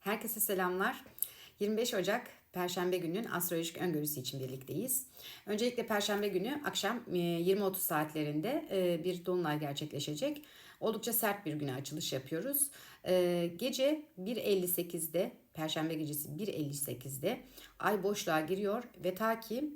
Herkese selamlar. 25 Ocak Perşembe gününün astrolojik öngörüsü için birlikteyiz. Öncelikle Perşembe günü akşam e, 20.30 saatlerinde e, bir dolunay gerçekleşecek. Oldukça sert bir güne açılış yapıyoruz. E, Gece 1.58'de, Perşembe gecesi 1.58'de ay boşluğa giriyor ve ta ki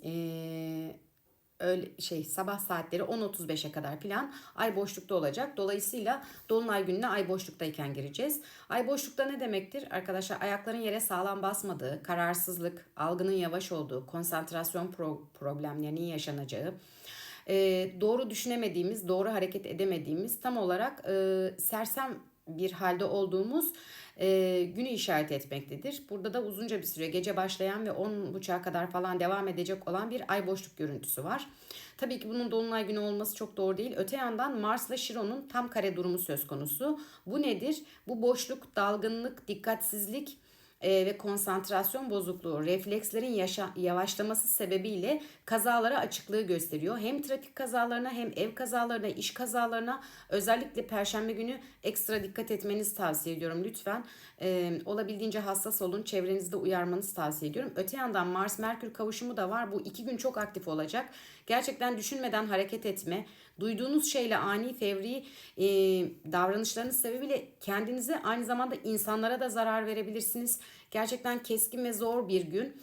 e, öyle şey sabah saatleri 10.35'e kadar falan ay boşlukta olacak. Dolayısıyla dolunay gününe ay boşluktayken gireceğiz. Ay boşlukta ne demektir? Arkadaşlar ayakların yere sağlam basmadığı, kararsızlık, algının yavaş olduğu, konsantrasyon pro- problemlerinin yaşanacağı, e, doğru düşünemediğimiz, doğru hareket edemediğimiz tam olarak e, sersem bir halde olduğumuz e, günü işaret etmektedir. Burada da uzunca bir süre gece başlayan ve 10.30'a kadar falan devam edecek olan bir ay boşluk görüntüsü var. Tabii ki bunun dolunay günü olması çok doğru değil. Öte yandan Mars ile Şiron'un tam kare durumu söz konusu. Bu nedir? Bu boşluk, dalgınlık, dikkatsizlik, e, ve konsantrasyon bozukluğu, reflekslerin yaşa, yavaşlaması sebebiyle kazalara açıklığı gösteriyor. Hem trafik kazalarına hem ev kazalarına, iş kazalarına özellikle perşembe günü ekstra dikkat etmenizi tavsiye ediyorum. Lütfen e, olabildiğince hassas olun. Çevrenizde uyarmanızı tavsiye ediyorum. Öte yandan Mars-Merkür kavuşumu da var. Bu iki gün çok aktif olacak. Gerçekten düşünmeden hareket etme, duyduğunuz şeyle ani fevri e, davranışlarınız sebebiyle kendinize aynı zamanda insanlara da zarar verebilirsiniz. Gerçekten keskin ve zor bir gün.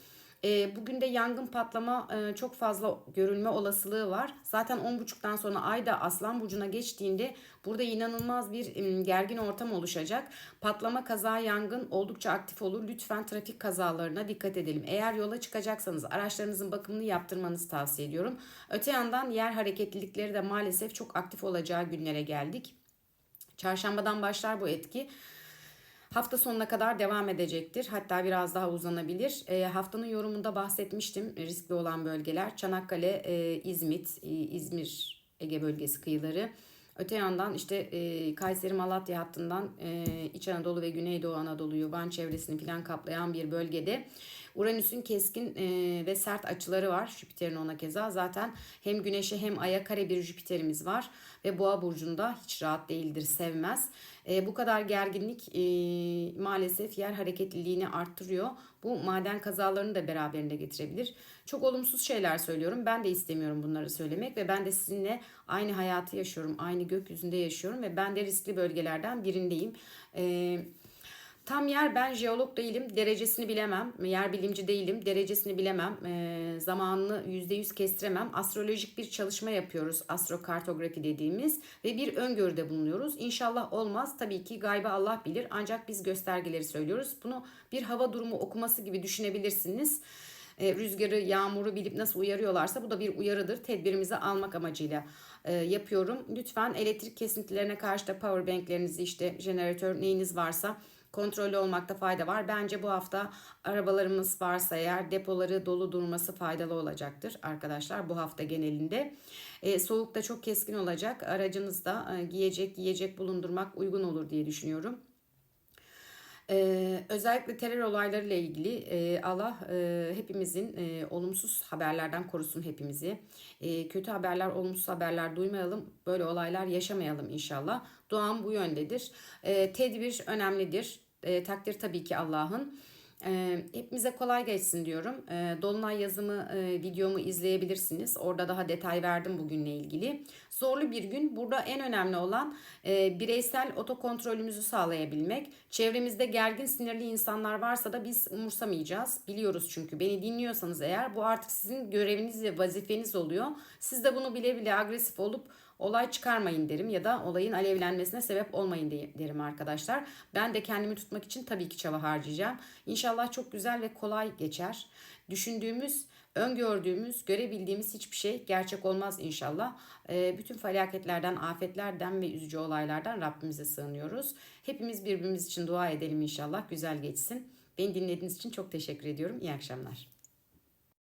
E, bugün de yangın patlama e, çok fazla görülme olasılığı var. Zaten 10.30'dan sonra ay da Aslan Burcu'na geçtiğinde burada inanılmaz bir e, gergin ortam oluşacak. Patlama, kaza, yangın oldukça aktif olur. Lütfen trafik kazalarına dikkat edelim. Eğer yola çıkacaksanız araçlarınızın bakımını yaptırmanızı tavsiye ediyorum. Öte yandan yer hareketlilikleri de maalesef çok aktif olacağı günlere geldik. Çarşambadan başlar bu etki. Hafta sonuna kadar devam edecektir. Hatta biraz daha uzanabilir. E, haftanın yorumunda bahsetmiştim riskli olan bölgeler. Çanakkale, e, İzmit, e, İzmir, Ege bölgesi kıyıları. Öte yandan işte e, Kayseri Malatya hattından e, İç Anadolu ve Güneydoğu Anadolu'yu Van çevresini falan kaplayan bir bölgede Uranüs'ün keskin e, ve sert açıları var. Jüpiter'in ona keza. Zaten hem Güneş'e hem Ay'a kare bir Jüpiter'imiz var. Ve Boğa burcunda hiç rahat değildir, sevmez. E, bu kadar gerginlik e, maalesef yer hareketliliğini arttırıyor. Bu maden kazalarını da beraberinde getirebilir. Çok olumsuz şeyler söylüyorum. Ben de istemiyorum bunları söylemek ve ben de sizinle aynı hayatı yaşıyorum. Aynı gökyüzünde yaşıyorum ve ben de riskli bölgelerden birindeyim. Eee Tam yer ben jeolog değilim, derecesini bilemem. Yer bilimci değilim, derecesini bilemem. E, zamanını %100 kestiremem. Astrolojik bir çalışma yapıyoruz. Astrokartografi dediğimiz ve bir öngörüde bulunuyoruz. İnşallah olmaz. Tabii ki gaybe Allah bilir. Ancak biz göstergeleri söylüyoruz. Bunu bir hava durumu okuması gibi düşünebilirsiniz e, rüzgarı, yağmuru bilip nasıl uyarıyorlarsa bu da bir uyarıdır. Tedbirimizi almak amacıyla e, yapıyorum. Lütfen elektrik kesintilerine karşı da power banklerinizi işte jeneratör neyiniz varsa kontrollü olmakta fayda var. Bence bu hafta arabalarımız varsa eğer depoları dolu durması faydalı olacaktır arkadaşlar bu hafta genelinde. E, soğuk da çok keskin olacak. Aracınızda e, giyecek yiyecek bulundurmak uygun olur diye düşünüyorum. Ee, özellikle terör olaylarıyla ilgili e, Allah e, hepimizin e, olumsuz haberlerden korusun hepimizi. E, kötü haberler, olumsuz haberler duymayalım. Böyle olaylar yaşamayalım inşallah. Duam bu yöndedir. E, tedbir önemlidir. E, takdir tabii ki Allah'ın. E, hepimize kolay geçsin diyorum. E, Dolunay yazımı e, videomu izleyebilirsiniz. Orada daha detay verdim bugünle ilgili. Zorlu bir gün. Burada en önemli olan e, bireysel otokontrolümüzü sağlayabilmek. Çevremizde gergin sinirli insanlar varsa da biz umursamayacağız. Biliyoruz çünkü. Beni dinliyorsanız eğer bu artık sizin göreviniz ve vazifeniz oluyor. Siz de bunu bile bile agresif olup olay çıkarmayın derim ya da olayın alevlenmesine sebep olmayın derim arkadaşlar. Ben de kendimi tutmak için tabii ki çaba harcayacağım. İnşallah çok güzel ve kolay geçer. Düşündüğümüz, öngördüğümüz, görebildiğimiz hiçbir şey gerçek olmaz inşallah. Ee, bütün felaketlerden, afetlerden ve üzücü olaylardan Rabbimize sığınıyoruz. Hepimiz birbirimiz için dua edelim inşallah. Güzel geçsin. Beni dinlediğiniz için çok teşekkür ediyorum. İyi akşamlar.